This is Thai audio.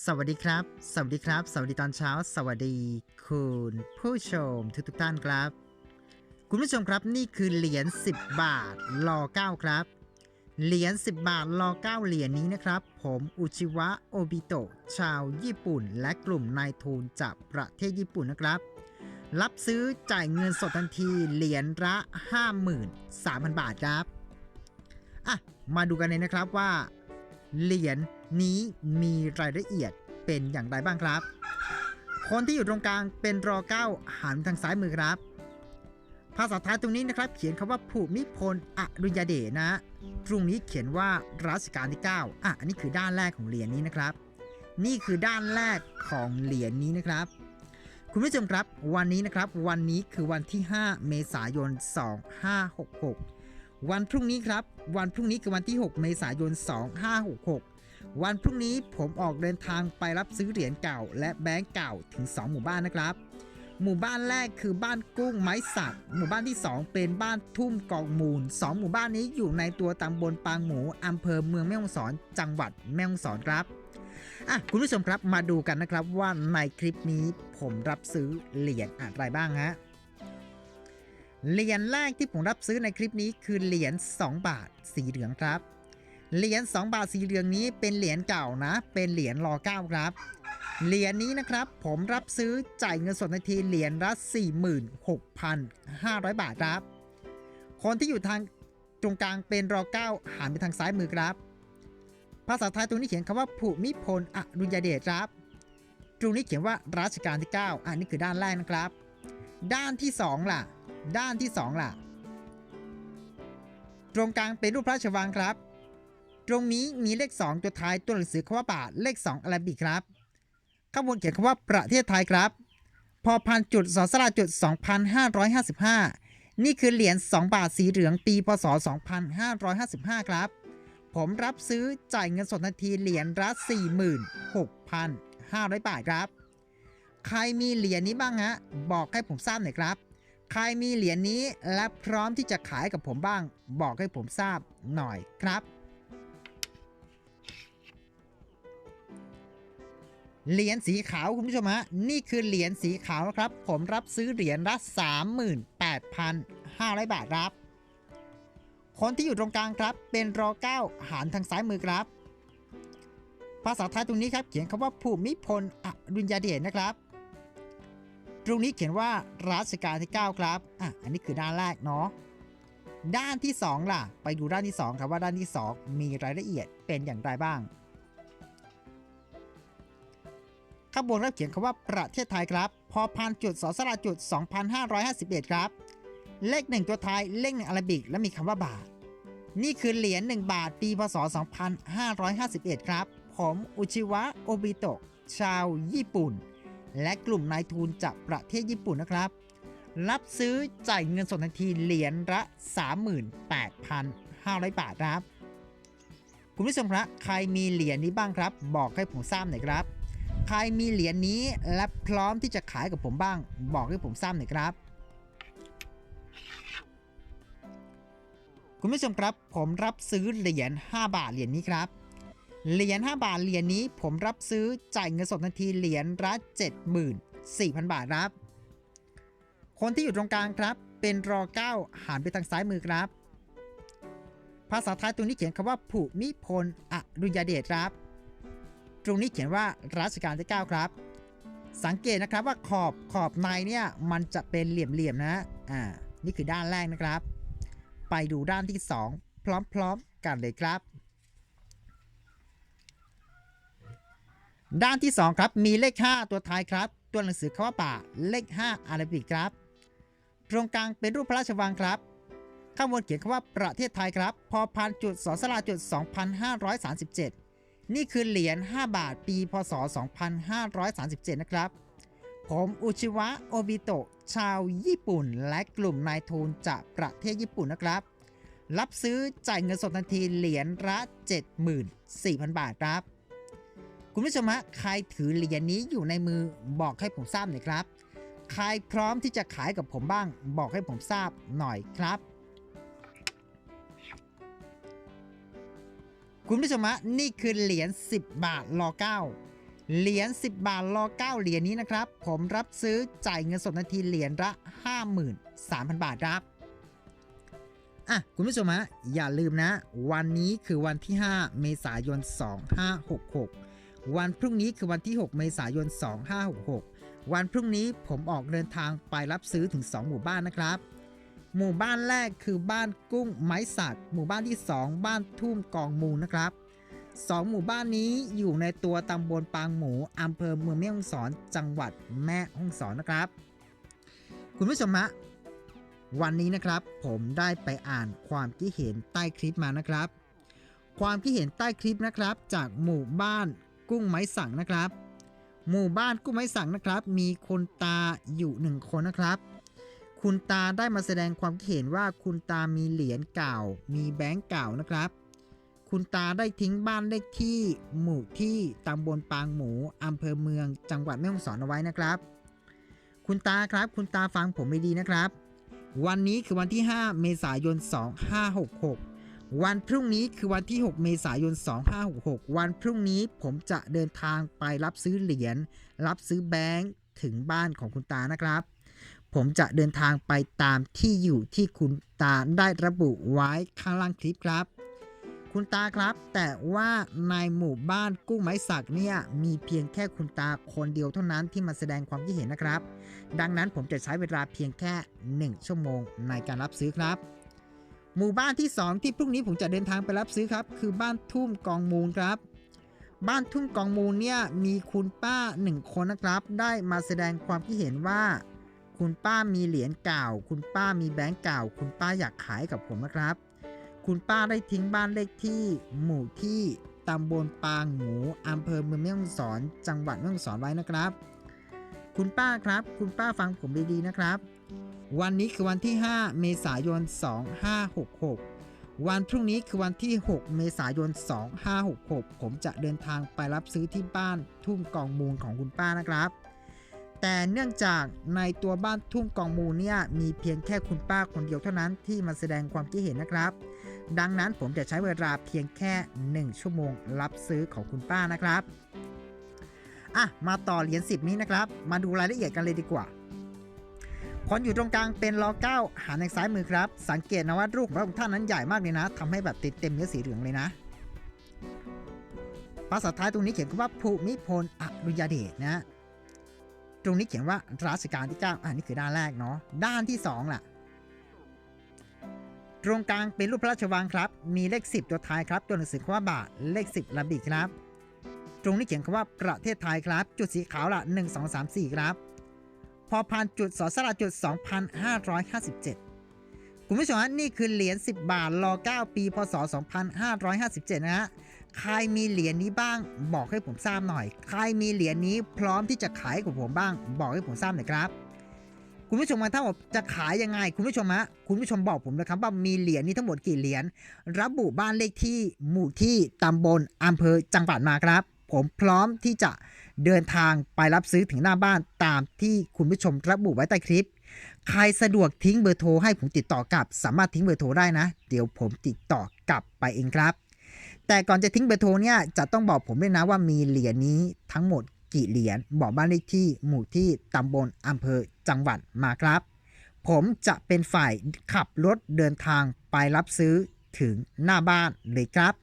สวัสดีครับ สวัสดีครับ สวัสดีตอนเช้า สวัสดี คุณผู้ชมทุกทุกท่านครับ คุณผู้ชมครับนี่คือเหรียญ10 บาทรอ9ครับ เหรียญ10 บาทรอ9เหรียญนี้นะครับ ผมอุชิวะโอบิโตะชาวญี่ปุ่น และกลุ่มนายทุนจากประเทศญี่ปุ่นนะครับ รับซื้อจ่ายเงินสดทันทีเหรียญละ 53,000 บาทครับอะมาดูกันเลยนะครับว่าเหรียญ นี้มีรายละเอียดเป็นอย่างไรบ้างครับ คนที่อยู่ตรงกลางเป็นรอเก้าหันทางซ้ายมือครับ ภาษาไทยตรงนี้นะครับ เขียนคำว่าภูมิพลอดุลยเดชนะ ตรงนี้เขียนว่ารัชกาลที่ 9 อะ อันนี้คือด้านแรกของเหรียญนี้นะครับ นี่คือด้านแรกของเหรียญนี้นะครับคุณผู้ชมครับวันนี้นะครับวันนี้คือวันที่ 5 เมษายน 2566 วันพรุ่งนี้ครับ วันพรุ่งนี้คือวันที่ 6 เมษายน 2566 วันพรุ่งนี้ผมออกเดินทางไปรับซื้อเหรียญเก่า และแบงก์เก่าถึง 2 หมู่บ้านนะครับ หมู่บ้านแรกคือบ้านกุ้งไม้สัก หมู่บ้านที่ 2 เป็นบ้านทุ่มกองมูล 2 หมู่บ้านนี้อยู่ในตัวตำบลปางหมูอำเภอเมืองแม่ฮ่องสอน จังหวัดแม่ฮ่องสอนครับอะคุณผู้ชมครับมาดูกันนะครับว่าในคลิปนี้ผมรับซื้อเหรียญอะไรบ้างฮะเหรียญแรกที่ผมรับซื้อในคลิปนี้คือเหรียญ2บาทสีเหลืองครับ เหรียญ2 บาทสีเหลืองนี้เป็นเหรียญเก่านะ เป็นเหรียญรอเก้าครับ เหรียญนี้นะครับ ผมรับซื้อจ่ายเงินสดนทีเหรียญละ46,500 บาทครับ คนที่อยู่ทางตรงกลางเป็นรอเก้าหันไปทางซ้ายมือครับ ภาษาไทยตรงนี้เขียนคำว่าภูมิพลอดุลยเดชครับ ตรงนี้เขียนว่ารัชกาลที่ 9 อันนี้คือด้านแรกนะครับ ด้านที่ 2 ล่ะ ด้านที่ 2 ล่ะ ตรงกลางเป็นรูปพระราชวังครับ ตรงนี้มีเลข 2 ตัวท้ายตัวหนังสือคำว่าบาทเลข 2อาราบิกครับข้างบนเขียนคำว่าประเทศไทยครับ พอพันจุดสอสลาจุด 2,555 นี่คือเหรียญ2บาทสีเหลืองปีพศ 2555 ครับ ผมรับซื้อจ่ายเงินสดทันทีเหรียญละ46,500 บาทครับ ใครมีเหรียญนี้บ้างฮะบอกให้ผมทราบหน่อยครับ ใครมีเหรียญนี้และพร้อมที่จะขายกับผมบ้าง บอกให้ผมทราบหน่อยครับ เหรียญสีขาวคุณผู้ชมฮะนี่คือเหรียญสีขาวนะครับ ผมรับซื้อเหรียญละ38,500 บาทครับ คนที่อยู่ตรงกลางครับเป็นรอเก้าหารทางซ้ายมือครับ ภาษาไทยตรงนี้ครับ เขียนคำว่าภูมิพลอดุลยเดชนะครับ ตรงนี้เขียนว่ารัชกาลที่ 9 ครับอะอันนี้คือด้านแรกเนาะด้านที่ 2 ล่ะ ไปดูด้านที่ 2 ครับว่าด้านที่ 2 มีรายละเอียดเป็นอย่างไรบ้าง ข้างบนครับเขียนคำว่าประเทศไทยครับ พอพันจุดสอสระจุด 2,551 ครับ เลข 1 ตัวไทยเลขหนึ่งอาราบิก และมีคำว่าบาท นี่คือเหรียญ1บาทปีพศ 2551 ครับ ผมอุชิวะโอบิโตะชาวญี่ปุ่น และกลุ่มนายทุนจากประเทศญี่ปุ่นนะครับ รับซื้อจ่ายเงินสดทันทีเหรียญละ 38,500 บาทครับ คุณผู้ชมครับใครมีเหรียญนี้บ้างครับ บอกให้ผมทราบหน่อยครับ ใครมีเหรียญนี้และพร้อมที่จะขายกับผมบ้าง บอกให้ผมทราบหน่อยครับ คุณผู้ชมครับผมรับซื้อเหรียญ5บาทเหรียญนี้ครับเหรียญ5บาทเหรียญนี้ผมรับซื้อจ่ายเงินสดทันทีเหรียญละ74,000 บาทครับ คนที่อยู่ตรงกลางครับเป็นรอเก้าหันไปทางซ้ายมือครับ ภาษาไทยตรงนี้เขียนคำว่าภูมิพลอดุยเดชครับ ตรงนี้เขียนว่ารัชกาลที่ 9 ครับ สังเกตนะครับว่าขอบขอบในเนี่ยมันจะเป็นเหลี่ยมๆนะอ่านี่คือด้านแรกนะครับ ไปดูด้านที่ 2 พร้อมๆกันเลยครับ ด้านที่ 2 ครับมีเลข 5 ตัวท้ายครับ ตัวหนังสือคำว่าป่าเลข 5 อาราบิกครับ ตรงกลางเป็นรูปพระราชวังครับข้างบนเขียนคำว่าประเทศไทยครับ พอพันจุดสอสลาจุด 2,537 นี่คือเหรียญ 5 บาท ปี พศ 2537 นะครับ ผมอุชิวะ โอบิโตะ ชาวญี่ปุ่น และกลุ่มนายทุนจากประเทศญี่ปุ่นนะครับ รับซื้อจ่ายเงินสดทันทีเหรียญละ 74,000 บาทครับ คุณผู้ชมฮะ ใครถือเหรียญนี้อยู่ในมือบอกให้ผมทราบหน่อยครับ ใครพร้อมที่จะขายกับผมบ้าง บอกให้ผมทราบหน่อยครับ คุณผู้ชมฮะนี่คือเหรียญ10 บาทรอ9เหรียญ10 บาทรอ9เหรียญนี้นะครับ ผมรับซื้อจ่ายเงินสดนาทีเหรียญละ53,000 บาทครับอะคุณผู้ชมฮะอย่าลืมนะ วันนี้คือวันที่ 5 เมษายน 2566 วันพรุ่งนี้คือวันที่ 6 เมษายน 2566 วันพรุ่งนี้ผมออกเดินทางไปรับซื้อถึง 2 หมู่บ้านนะครับ หมู่บ้านแรกคือบ้านกุ้งไม้สัก หมู่บ้านที่ 2 บ้านทุ่มกองมูลนะครับสองหมู่บ้านนี้อยู่ในตัวตำบลปางหมูอำเภอเมืองแม่ฮ่องสอนจังหวัดแม่ฮ่องสอนนะครับ คุณผู้ชมฮะวันนี้นะครับผมได้ไปอ่านความคิดเห็นใต้คลิปมานะครับ ความคิดเห็นใต้คลิปนะครับ จากหมู่บ้านกุ้งไม้สังนะครับ หมู่บ้านกุ้งไม้สังนะครับ มีคนตาอยู่หนึ่งคนนะครับ คุณตาได้มาแสดงความคิดเห็นว่าคุณตามีเหรียญเก่า มีแบงก์เก่านะครับ คุณตาได้ทิ้งบ้านเลขที่หมู่ที่ตำบลปางหมูอำเภอเมือง จังหวัดแม่ฮ่องสอนเอาไว้นะครับ คุณตาครับ คุณตาฟังผมไม่ดีนะครับ วันนี้คือวันที่ 5 เมษายน 2566 วันพรุ่งนี้คือวันที่ 6 เมษายน 2566 วันพรุ่งนี้ผมจะเดินทางไปรับซื้อเหรียญรับซื้อแบงค์ถึงบ้านของคุณตานะครับ ผมจะเดินทางไปตามที่อยู่ที่คุณตาได้ระบุไว้ข้างล่างคลิปครับ คุณตาครับ แต่ว่าในหมู่บ้านกุ้งไม้สักเนี่ยมีเพียงแค่คุณตาคนเดียวเท่านั้นที่มาแสดงความคิดเห็นนะครับ ดังนั้นผมจะใช้เวลาเพียงแค่ 1 ชั่วโมงในการรับซื้อครับ หมู่บ้านที่ 2 ที่พรุ่งนี้ผมจะเดินทางไปรับซื้อครับ คือบ้านทุ่มกองมูลครับบ้านทุ่มกองมูลเนี่ยมีคุณป้า1คนนะครับ ได้มาแสดงความคิดเห็นว่า คุณป้ามีเหรียญเก่า คุณป้ามีแบงก์เก่า คุณป้าอยากขายกับผมนะครับ คุณป้าได้ทิ้งบ้านเลขที่หมู่ที่ตำบลปางหมูอำเภอเมืองแม่ฮ่องสอน จังหวัดแม่ฮ่องสอนไว้นะครับ คุณป้าครับ คุณป้าฟังผมดีๆนะครับ วันนี้คือวันที่ 5 เมษายน 2566 วันพรุ่งนี้คือวันที่ 6 เมษายน 2566 ผมจะเดินทางไปรับซื้อที่บ้านทุ่งกองมูลของคุณป้านะครับ แต่เนื่องจากในตัวบ้านทุ่งกองมูลเนี่ยมีเพียงแค่คุณป้าคนเดียวเท่านั้นที่มาแสดงความคิดเห็นนะครับ ดังนั้นผมจะใช้เวลาเพียงแค่ 1 ชั่วโมงรับซื้อของคุณป้านะครับอะมาต่อเหรียญ10 นี้นะครับ มาดูรายละเอียดกันเลยดีกว่าคนอยู่ตรงกลางเป็นล้อเก้าหางในซ้ายมือครับ สังเกตนะว่ารูปพระองค์ท่านนั้นใหญ่มากเลยนะทำให้แบบติดเต็มเนื้อสีเหลืองเลยนะภาษาไทยตรงนี้เขียนคำว่าภูมิพลอดุลยเดชนะ ตรงนี้เขียนว่ารัชกาลที่ 9 อ่านี่คือด้านแรกเนาะ ด้านที่ 2 ล่ะ ตรงกลางเป็นรูปพระราชวังครับ มีเลข 10 ตัวท้ายครับ ตัวหนังสือคำว่าบาท เลข 10ระบิครับ ตรงนี้เขียนคำว่าประเทศไทยครับ จุดสีขาวละ1 2 3 4 ครับ พอพันจุดสอสระจุด 2,557 คุณผู้ชมฮะนี่คือเหรียญ10 บาทรอ9ปี พศ 2557 นะฮะ ใครมีเหรียญนี้บ้าง บอกให้ผมทราบหน่อย ใครมีเหรียญนี้พร้อมที่จะขายกับผมบ้าง บอกให้ผมทราบหน่อยครับ คุณผู้ชมมาถ้าผมจะขายยังไง คุณผู้ชมฮะคุณผู้ชมบอกผมนะครับว่ามีเหรียญนี้ทั้งหมดกี่เหรียญระบุบ้านเลขที่หมู่ที่ตำบลอำเภอจังหวัดมาครับ ผมพร้อมที่จะเดินทางไปรับซื้อถึงหน้าบ้านตามที่คุณผู้ชมระบุไว้ใต้คลิป ใครสะดวกทิ้งเบอร์โทรให้ผมติดต่อกลับ สามารถทิ้งเบอร์โทรได้นะ เดี๋ยวผมติดต่อกลับไปเองครับ แต่ก่อนจะทิ้งเบอร์โทรเนี่ยจะต้องบอกผมด้วยนะว่ามีเหรียญนี้ทั้งหมดกี่เหรียญบอกบ้านเลขที่หมู่ที่ตำบลอำเภอจังหวัดมาครับ ผมจะเป็นฝ่ายขับรถเดินทางไปรับซื้อถึงหน้าบ้านเลยครับ